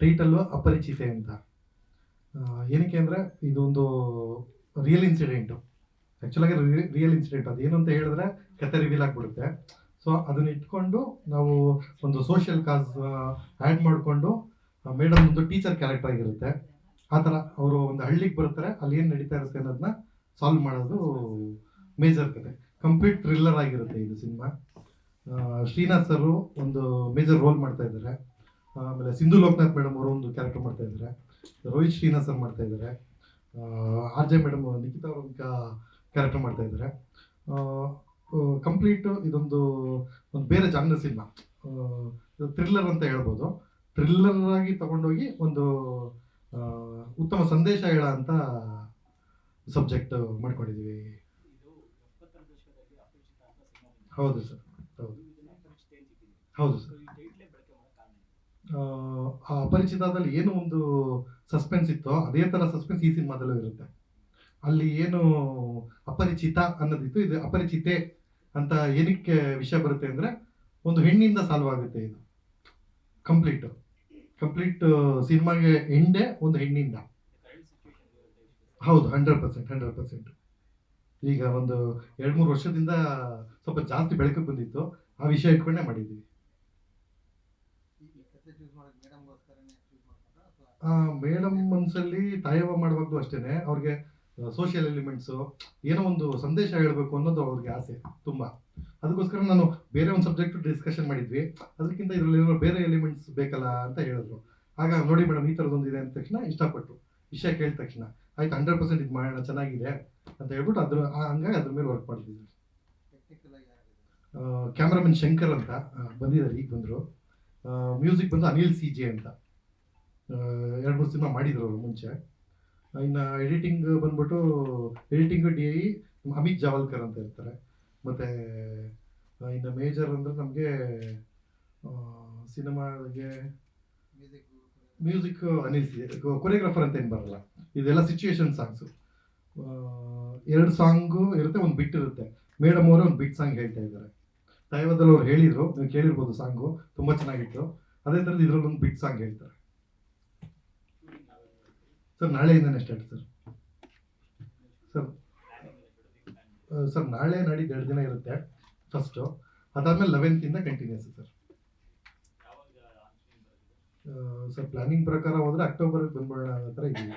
Title ಅಪರಿಚಿತೆ ಅಂತ. ಏನಕ್ಕೆ ಅಂದರೆ ಇದೊಂದು ರಿಯಲ್ ಇನ್ಸಿಡೆಂಟು ಆ್ಯಕ್ಚುಲಾಗಿ ರಿಯಲ್ ಇನ್ಸಿಡೆಂಟ್ ಅದು ಏನು ಅಂತ ಹೇಳಿದ್ರೆ ಕತೆ ರಿವೀಲ್ ಆಗಿಬಿಡುತ್ತೆ. ಸೊ ಅದನ್ನ ಇಟ್ಕೊಂಡು ನಾವು ಒಂದು ಸೋಷಿಯಲ್ ಕಾಸ್ ಆ್ಯಡ್ ಮಾಡಿಕೊಂಡು ಮೇಡಮ್ ಒಂದು ಟೀಚರ್ ಕ್ಯಾರೆಕ್ಟರ್ ಆಗಿರುತ್ತೆ. ಆ ಥರ ಅವರು ಒಂದು ಹಳ್ಳಿಗೆ ಬರ್ತಾರೆ. ಅಲ್ಲಿ ಏನು ನಡೀತಾ ಇರುತ್ತೆ ಅನ್ನೋದನ್ನ ಸಾಲ್ವ್ ಮಾಡೋದು ಮೇಜರ್ ಕತೆ ಕಂಪ್ಲೀಟ್ ಥ್ರಿಲ್ಲರ್ ಆಗಿರುತ್ತೆ ಇದು ಸಿನಿಮಾ. ಶ್ರೀನಾಥ್ ಸರು ಒಂದು ಮೇಜರ್ ರೋಲ್ ಮಾಡ್ತಾ ಇದ್ದಾರೆ. ಆಮೇಲೆ ಸಿಂಧು ಲೋಕನಾಥ್ ಮೇಡಮ್ ಅವರು ಒಂದು ಕ್ಯಾರೆಕ್ಟರ್ ಮಾಡ್ತಾ ಇದ್ದಾರೆ. ರೋಹಿತ್ ಶ್ರೀನಾಥ್ ಸರ್ ಮಾಡ್ತಾ ಇದ್ದಾರೆ. ಆರ್ ಜೆ ಮೇಡಮ್ ನಿಖಿತಾ ಅವರು ಕ್ಯಾರೆಕ್ಟರ್ ಮಾಡ್ತಾ ಇದ್ದಾರೆ. ಕಂಪ್ಲೀಟ್ ಇದೊಂದು, ಒಂದು ಬೇರೆ ಜಾನರ್ ಸಿನಿಮಾ ಥ್ರಿಲ್ಲರ್ ಅಂತ ಹೇಳ್ಬೋದು. ಥ್ರಿಲ್ಲರ್ ಆಗಿ ತಗೊಂಡೋಗಿ ಒಂದು ಉತ್ತಮ ಸಂದೇಶ ಹೇಳ ಅಂತ ಸಬ್ಜೆಕ್ಟ್ ಮಾಡ್ಕೊಂಡಿದ್ದೀವಿ ಹೌದು ಸರ್. ಹೌದು. ಹೌದು ಸರ್. ಆ ಅಪರಿಚಿತದಲ್ಲಿ ಏನು ಒಂದು ಸಸ್ಪೆನ್ಸ್ ಇತ್ತೋ ಅದೇ ಥರ ಸಸ್ಪೆನ್ಸ್ ಈ ಸಿನಿಮಾದಲ್ಲೂ ಇರುತ್ತೆ. ಅಲ್ಲಿ ಏನು ಅಪರಿಚಿತ ಅನ್ನೋದಿತ್ತು, ಇದು ಅಪರಿಚಿತೆ ಅಂತ ಏನಕ್ಕೆ ವಿಷಯ ಬರುತ್ತೆ ಅಂದರೆ ಒಂದು ಹೆಣ್ಣಿಂದ ಸಾಲ್ವ್ ಆಗುತ್ತೆ ಇದು. ಕಂಪ್ಲೀಟ್ ಕಂಪ್ಲೀಟ್ ಸಿನಿಮಾಗೆ ಎಂಡೇ ಒಂದು ಹೆಣ್ಣಿಂದ. ಹೌದು ಹಂಡ್ರೆಡ್ ಪರ್ಸೆಂಟ್ ಹಂಡ್ರೆಡ್ ಪರ್ಸೆಂಟ್ ಈಗ ಒಂದು ಎರಡು ಮೂರು ವರ್ಷದಿಂದ ಸ್ವಲ್ಪ ಜಾಸ್ತಿ ಬೆಳಕಿಗೆ ಬಂದಿತ್ತು, ಆ ವಿಷಯ ಇಟ್ಕೊಂಡೇ ಮಾಡಿದ್ದೀವಿ. ಮೇಡಮ್ ಮನಸ್ಸಲ್ಲಿ ತಾಯವ ಮಾಡಬೇಕು ಅಷ್ಟೇನೆ. ಅವ್ರಿಗೆ ಸೋಷಿಯಲ್ ಎಲಿಮೆಂಟ್ಸು ಏನೋ ಒಂದು ಸಂದೇಶ ಹೇಳಬೇಕು ಅನ್ನೋದು ಅವ್ರಿಗೆ ಆಸೆ ತುಂಬ. ಅದಕ್ಕೋಸ್ಕರ ನಾನು ಬೇರೆ ಒಂದು ಸಬ್ಜೆಕ್ಟ್ ಡಿಸ್ಕಷನ್ ಮಾಡಿದ್ವಿ. ಅದಕ್ಕಿಂತ ಇದರಲ್ಲಿ ಏನೋ ಬೇರೆ ಎಲಿಮೆಂಟ್ಸ್ ಬೇಕಲ್ಲ ಅಂತ ಹೇಳಿದ್ರು. ಆಗ ನೋಡಿ ಮೇಡಮ್, ಈ ಥರದೊಂದು ಇದೆ ಅಂದ ತಕ್ಷಣ ಇಷ್ಟಪಟ್ಟು. ವಿಷಯ ಕೇಳಿದ ತಕ್ಷಣ. ಆಯ್ತು ಹಂಡ್ರೆಡ್ ಪರ್ಸೆಂಟ್ ಇದು ಮಾಡೋಣ ಚೆನ್ನಾಗಿದೆ ಅಂತ ಹೇಳ್ಬಿಟ್ಟು ಅದ್ರ ಹಂಗಾಗಿ ಅದ್ರ ಮೇಲೆ ವರ್ಕ್ ಮಾಡ್ತಿದ್ವಿ ಕ್ಯಾಮ್ರಾಮನ್ ಶಂಕರ್ ಅಂತ ಬಂದಿದ್ದಾರೆ, ಈಗ ಬಂದರು. ಮ್ಯೂಸಿಕ್ ಬಂದು ಅನಿಲ್ ಸಿ ಜೆ ಅಂತ. ಎರಡು ಮೂರು ಸಿನಿಮಾ ಮಾಡಿದ್ರು ಅವರು ಮುಂಚೆ. ಇನ್ನು ಎಡಿಟಿಂಗ್ ಬಂದ್ಬಿಟ್ಟು editing D I Amit Jawalkar ಅಂತ ಇರ್ತಾರೆ. ಮತ್ತು ಇನ್ನು ಮೇಜರ್ ಅಂದರೆ ನಮಗೆ ಸಿನಿಮಾಗೆ music music Anil C choreographer ಅಂತ ಏನು ಬರಲ್ಲ. ಇದೆಲ್ಲ ಸಿಚುಯೇಷನ್ ಸಾಂಗ್ಸು ಎರಡು ಸಾಂಗು ಇರುತ್ತೆ, ಒಂದು ಬಿಟ್ ಇರುತ್ತೆ. ಮೇಡಮ್ ಅವರು ಒಂದು ಬಿಟ್ ಸಾಂಗ್ ಹೇಳ್ತಾ ಇದ್ದಾರೆ. ದೈವದಲ್ಲಿ ಅವ್ರು ಹೇಳಿದ್ರು, ನೀವು ಕೇಳಿರ್ಬೋದು ಸಾಂಗು, ತುಂಬ ಚೆನ್ನಾಗಿತ್ತು ಅದೇ ಥರದ್ದು ಇದ್ರಲ್ಲಿ ಒಂದು ಬಿಟ್ ಸಾಂಗ್ ಹೇಳ್ತಾರೆ? ಸರ್, ನಾಳೆಯಿಂದನೇ ಸ್ಟಾರ್ಟ್ ಸರ್ ಸರ್ ಇದೆ. ಸರ್, ನಾಳೆ ನಾಡಿದ್ದು ಎರಡು ದಿನ ಇರುತ್ತೆ ಫಸ್ಟು ಅದಾದಮೇಲೆ ಲೆವೆಂತಿಂದ ಕಂಟಿನ್ಯೂಸ್ ಸರ್? ಸರ್ ಪ್ಲಾನಿಂಗ್ ಪ್ರಕಾರ ಹೋದರೆ ಅಕ್ಟೋಬರ್ಗೆ ಬಂದ್ಬಿಡೋಣ ಅನ್ನೋ ಥರ ಇದ್ದೀವಿ